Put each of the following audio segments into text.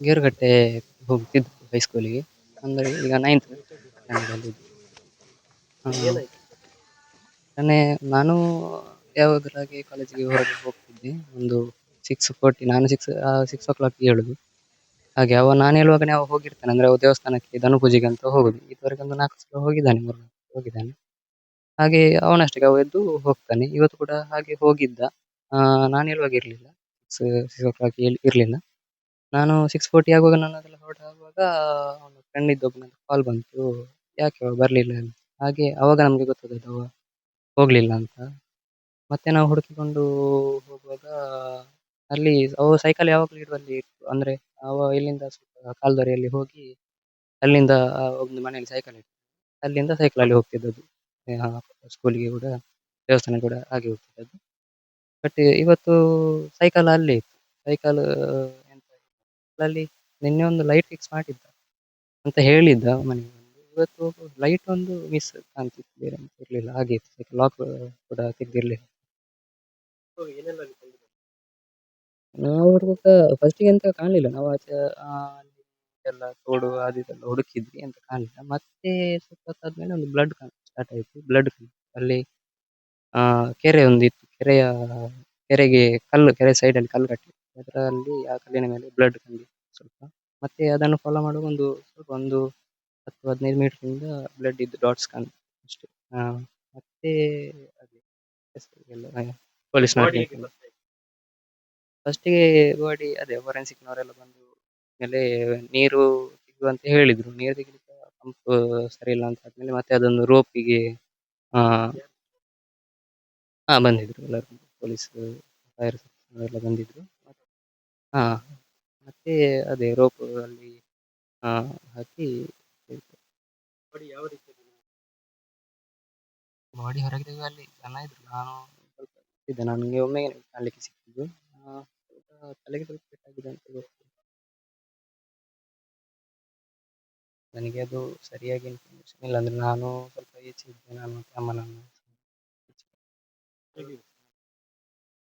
ಗೇರುಕಟ್ಟೆ ಹೋಗ್ತಿದ್ದೆ ಹೈಸ್ಕೂಲಿಗೆ ಅಂದರೆ ಈಗ ನೈನ್ತ್ ಮೊನ್ನೆ ನಾನು ಯಾವಾಗಲಾಗಿ ಕಾಲೇಜಿಗೆ ಹೊರಗೆ ಹೋಗ್ತಿದ್ದೆ. ಒಂದು ಸಿಕ್ಸ್ ಫೋರ್ಟಿ ನಾನು ಸಿಕ್ಸ್ ಸಿಕ್ಸ್ ಓ ಕ್ಲಾಕ್ ಹೇಳುದು ಹಾಗೆ ಅವ ನಾನು ಹೇಳುವಾಗನೇ ಅವ ಹೋಗಿರ್ತಾನೆ. ಅಂದ್ರೆ ಅವ ದೇವಸ್ಥಾನಕ್ಕೆ ಧನು ಪೂಜೆಗೆ ಅಂತ ಹೋಗುದು. ಇದುವರೆಗೆ ಒಂದು ನಾಲ್ಕು ಸಲ ಹೋಗಿದ್ದಾನೆ, ಮೂರು ಹೋಗಿದ್ದಾನೆ. ಹಾಗೆ ಅವನಷ್ಟಕ್ಕೆ ಅವ ಎದ್ದು ಹೋಗ್ತಾನೆ. ಇವತ್ತು ಕೂಡ ಹಾಗೆ ಹೋಗಿದ್ದ. ನಾನು ಹೇಳುವಾಗ ಇರ್ಲಿಲ್ಲ. ಸಿಕ್ಸ್ ಓ ಕ್ಲಾಕ್ ಇರ್ಲಿಲ್ಲ. ನಾನು ಸಿಕ್ಸ್ ಫೋರ್ಟಿ ಆಗುವಾಗ ನಾನು ಅದ್ರಲ್ಲಿ ಹೊರಟು ಹೋಗುವಾಗ ಅವನ ಫ್ರೆಂಡ್ ಇದ್ದ ಒಬ್ಬನದ್ದು ಕಾಲ್ ಬಂತು. ಯಾಕೆ ಅವ ಬರ್ಲಿಲ್ಲ ಅಂತ. ಹಾಗೆ ಅವಾಗ ನಮಗೆ ಗೊತ್ತಾದದ್ದು ಅವ ಹೋಗ್ಲಿಲ್ಲ ಅಂತ. ಮತ್ತೆ ನಾವು ಹುಡುಕಿಕೊಂಡು ಹೋಗುವಾಗ ಅಲ್ಲಿ ಅವ ಸೈಕಲ್ ಯಾವಾಗಲೂ ಇಡುವಲ್ಲಿ ಇತ್ತು. ಅಂದ್ರೆ ಅವ ಇಲ್ಲಿಂದ ಸ್ವಲ್ಪ ಕಾಲ್ದೊರೆಯಲ್ಲಿ ಹೋಗಿ ಅಲ್ಲಿಂದ ಒಂದು ಮನೆಯಲ್ಲಿ ಸೈಕಲ್ ಇತ್ತು. ಅಲ್ಲಿಂದ ಸೈಕಲ್ ಅಲ್ಲಿ ಹೋಗ್ತಿದ್ದದ್ದು. ಸ್ಕೂಲಿಗೆ ಕೂಡ ದೇವಸ್ಥಾನ ಕೂಡ ಹಾಗೆ ಹೋಗ್ತಿದ್ದದ್ದು. ಬಟ್ ಇವತ್ತು ಸೈಕಲ್ ಅಲ್ಲೇ ಇತ್ತು. ಸೈಕಲ್ ಅಲ್ಲಿ ನಿನ್ನೆ ಒಂದು ಲೈಟ್ ಫಿಕ್ಸ್ ಮಾಡಿದ್ದ ಅಂತ ಹೇಳಿದ್ದ ಮನೆಗೆ ಬಂದು ಇವತ್ತು ಲೈಟ್ ಒಂದು ಮಿಸ್ ಕಾಣ್ತಿತ್ತು ಬೇರೆ ಇರಲಿಲ್ಲ ಇರ್ಲಿಲ್ಲ. ಹಾಗೆ ಇತ್ತು. ಲಾಕ್ ಕೂಡ ತೆಗ್ದಿರ್ಲಿಲ್ಲ. ನಾವು ಬರುವಾಗ ಫಸ್ಟಿಗೆ ಎಂತ ಕಾಣಲಿಲ್ಲ. ನಾವು ಆಚೆ ಅಲ್ಲಿ ಎಲ್ಲ ತೋಡು ಅದು ಇದೆಲ್ಲ ಹುಡುಕಿದ್ವಿ ಅಂತ ಕಾಣಲಿಲ್ಲ. ಮತ್ತೆ ಸ್ವಲ್ಪ ಹೊತ್ತಾದ್ಮೇಲೆ ಒಂದು ಬ್ಲಡ್ ಸ್ಟಾರ್ಟ್ ಆಯಿತು. ಬ್ಲಡ್ ಅಲ್ಲಿ ಕೆರೆ ಒಂದು ಇತ್ತು ಕೆರೆಯ ಕೆರೆಗೆ ಕಲ್ಲು ಕೆರೆ ಸೈಡಲ್ಲಿ ಅಲ್ಲಿ ಕಲ್ಲು ಕಟ್ಟಿದ್ರು ಅದ್ರಲ್ಲಿ ಆ ಕಲ್ಲಿನ ಮೇಲೆ ಬ್ಲಡ್ ಬಂದಿದೆ ಸ್ವಲ್ಪ. ಮತ್ತೆ ಅದನ್ನು ಫಾಲೋ ಮಾಡುವಾಗ ಒಂದು ಸ್ವಲ್ಪ ಒಂದು ಹತ್ತು ಹದಿನೈದು ಮೀಟರ್ ಇಂದ ಬ್ಲಡ್ ಇದ್ದು ಡಾಟ್ಸ್ ಕಾಣ್ತು ಅಷ್ಟೇ. ಮತ್ತೆ ಅದೇ ಫಸ್ಟ್ ಫಸ್ಟಿಗೆ ಬಾಡಿ ಅದೇ ಫೋರೆನ್ಸಿಕ್ನವರೆಲ್ಲ ಬಂದು ಮೇಲೆ ನೀರು ತೆಗೆಯುವಂತ ಹೇಳಿದ್ರು. ನೀರು ತೆಗಿಲಿಕ್ಕೆ ಪಂಪ್ ಸರಿ ಇಲ್ಲ ಅಂತ ಆದ್ಮೇಲೆ ಮತ್ತೆ ಅದೊಂದು ರೋಪಿಗೆ ಆ ಹಾ ಬಂದಿದ್ರು ಎಲ್ಲರೂ. ಪೊಲೀಸ್ ಫೈರ್ ಎಲ್ಲ ಬಂದಿದ್ರು. ಹಾ ಮತ್ತೆ ಅದೇ ರೋಪ್ ಅಲ್ಲಿ ಹಾಕಿ ಬಾಡಿ ಹೊರಗೆ ತೆಗೆಯುವಲ್ಲಿ ಜನ ಇದ್ರು ನಾನು ಸ್ವಲ್ಪ ಇದ್ದೆ ನನಗೆ ಒಮ್ಮೆ ಕಾಣಲಿಕ್ಕೆ ಸಿಕ್ಕಿದ್ದು. ತಲೆಗೆ ಸ್ವಲ್ಪ ಪೆಟ್ಟಾಗಿದೆ ಅಂತ ಗೊತ್ತು. ನನಗೆ ಅದು ಸರಿಯಾಗಿ ಇನ್ಫಾರ್ಮೇಷನ್ ಇಲ್ಲ ಅಂದ್ರೆ ನಾನು ಸ್ವಲ್ಪ ಈಚೆ ಇದ್ದೆ ನಾನು ಮತ್ತೆ ಅಮ್ಮನನ್ನು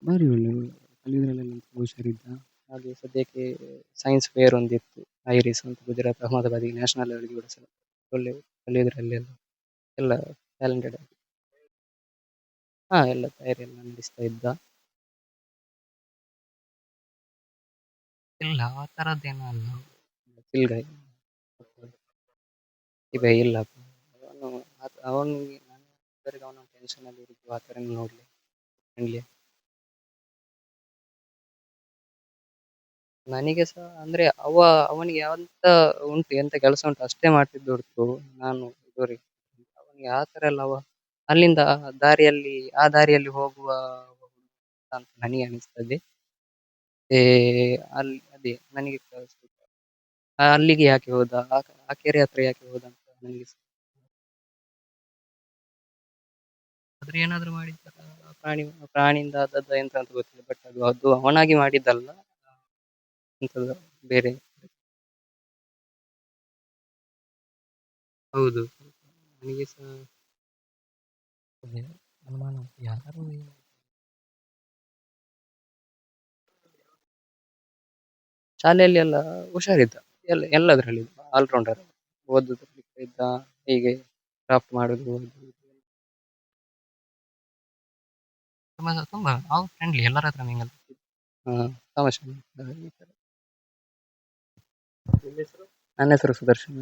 ಬಾರಿ ಒಳ್ಳೆ ಕಲಿಯುವುದರಲ್ಲೆಲ್ಲ ತುಂಬ ಹುಷಾರಿದ್ದ. ಹಾಗೆ ಸದ್ಯಕ್ಕೆ ಸೈನ್ಸ್ ಫೇರ್ ಒಂದಿತ್ತು ಐರಿಸ್ ಅಂತ ಗುಜರಾತ್ ಅಹಮದಾಬಾದಿಗೆ ನ್ಯಾಷನಲ್ ಲೆವೆಲ್ಗೆ ಕೂಡ ಒಳ್ಳೆ ಕಲಿಯುದ್ರಲ್ಲೆಲ್ಲ ಎಲ್ಲ ಟ್ಯಾಲೆಂಟೆಡ್ ಆಗಿ. ಹಾ ಎಲ್ಲ ತಯಾರಿ ಎಲ್ಲ ನಡೆಸ್ತಾ ಇದ್ದ. ಇಲ್ಲ ಆ ಥರದ್ದೇನು ಅಲ್ಲ. ಚಿಲ್ ಗೈ ಈಗ ಇಲ್ಲ. ಅವನು ಅವನಿಗೆ ನಾನು ಅವನ ಟೆನ್ಷನ್ ಅಲ್ಲಿ ಇದ್ದು ಆ ಥರ ನೋಡ್ಲಿ ಫ್ರೆಂಡ್ಲಿ ನನಗೆ ಸಹ ಅಂದ್ರೆ ಅವ, ಅವನಿಗೆ ಎಂತ ಉಂಟು, ಎಂತ ಕೆಲಸ ಉಂಟು ಅಷ್ಟೇ ಮಾಡ್ತಿದ್ದ ಹೊರತು ನಾನು ಇದುವರೆಗೆ. ಅವನಿಗೆ ಆ ಥರ ಎಲ್ಲ ಅವ, ಅಲ್ಲಿಂದ ದಾರಿಯಲ್ಲಿ, ಆ ದಾರಿಯಲ್ಲಿ ಹೋಗುವ ಅಂತ ನನಗೆ ಅನಿಸ್ತದೆ. ಮತ್ತೆ ಅಲ್ಲಿ, ಅದೇ, ನನಗೆ ಅಲ್ಲಿಗೆ ಯಾಕೆ ಹೋದ, ಆ ಕೆರೆ ಹತ್ರ ಯಾಕೆ ಹೋದ ಅಂತ ನನಗೆ ಆದ್ರೆ ಏನಾದ್ರು ಮಾಡಿದ್ದಾರ? ಪ್ರಾಣಿ, ಪ್ರಾಣಿಯಿಂದ ಆದದ್ದ ಎಂತ ಅಂತ ಗೊತ್ತಿಲ್ಲ ಬಟ್ ಅದು ಅದು ಅವನಾಗಿ ಮಾಡಿದ್ದಲ್ಲ. ಎಂತದೋ ಬೇರೆ. ಹೌದು. ನನಗೆ ಸಹ. ಅನುಮಾನ ಯಾರು ಶಾಲೆಯಲ್ಲಿ ಎಲ್ಲ ಹುಷಾರಿದ್ದ. ಎಲ್ಲ ಎಲ್ಲದ್ರಲ್ಲಿ ಆಲ್ರೌಂಡರ್ ಓದುದ್ರಲ್ಲಿ ಇದ್ದ. ಹೀಗೆ ಕ್ರಾಫ್ಟ್ ಮಾಡೋದು ತುಂಬಾ ತುಂಬಾ. ನಾವು ಫ್ರೆಂಡ್ಲಿ ಎಲ್ಲರ ಹತ್ರ ಮಿಂಗಲ್ ತಮಾಷೆ. ನನ್ನ ಹೆಸರು ಸುದರ್ಶನ್